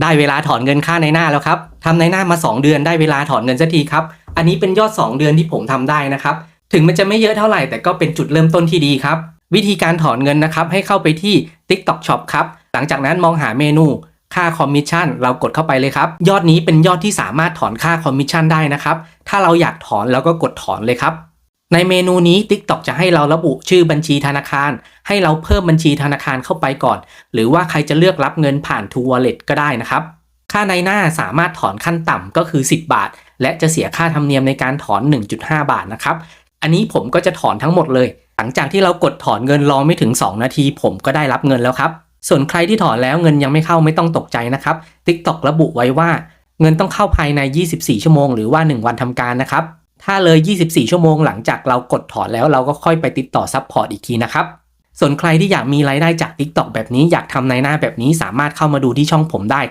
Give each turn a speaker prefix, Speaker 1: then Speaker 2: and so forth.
Speaker 1: ได้เวลาถอนเงินค่าในหน้าแล้วครับทำในหน้ามา 2 เดือนได้เวลาถอนเงินสักทีครับ อันนี้เป็นยอด 2 เดือนที่ผมทำได้นะครับ ถึงมันจะไม่เยอะเท่าไหร่แต่ก็เป็นจุดเริ่มต้นที่ดีครับ วิธีการถอนเงินนะครับให้เข้าไปที่ TikTok Shop ครับ หลังจากนั้นมองหาเมนูค่าคอมมิชชั่นเรากดเข้าไปเลยครับ ยอดนี้เป็นยอดที่สามารถถอนค่าคอมมิชชั่นได้นะครับ ถ้าเราอยากถอนเราก็กดถอนเลยครับ ในเมนูนี้ TikTok จะให้เราระบุชื่อบัญชีธนาคาร ให้เราเพิ่มบัญชีธนาคารเข้าไปก่อน หรือว่าใครจะเลือกรับเงินผ่าน True Wallet ก็ได้นะครับ ค่าในหน้าสามารถถอนขั้นต่ำก็คือ 10 บาท และจะเสียค่าธรรมเนียมในการถอน 1.5 บาทนะครับ อันนี้ผมก็จะถอนทั้งหมดเลย หลังจากที่เรากดถอนเงินรอไม่ถึง 2 นาที ผมก็ได้รับเงินแล้วครับ ส่วนใครที่ถอนแล้วเงินยังไม่เข้าไม่ต้องตกใจนะครับ TikTok ระบุไว้ว่า เงินต้องเข้าภายใน 24 ชั่วโมง หรือว่า 1 วันทำการนะครับ ถ้าเลย 24 ชั่วโมงหลังจากเรากดถอนแล้วเราก็ค่อยไปติดต่อซัพพอร์ตอีกทีนะครับ ส่วนใครที่อยากมีรายได้จาก TikTok แบบนี้อยากทำในหน้าแบบนี้สามารถเข้ามาดูที่ช่องผมได้ครับ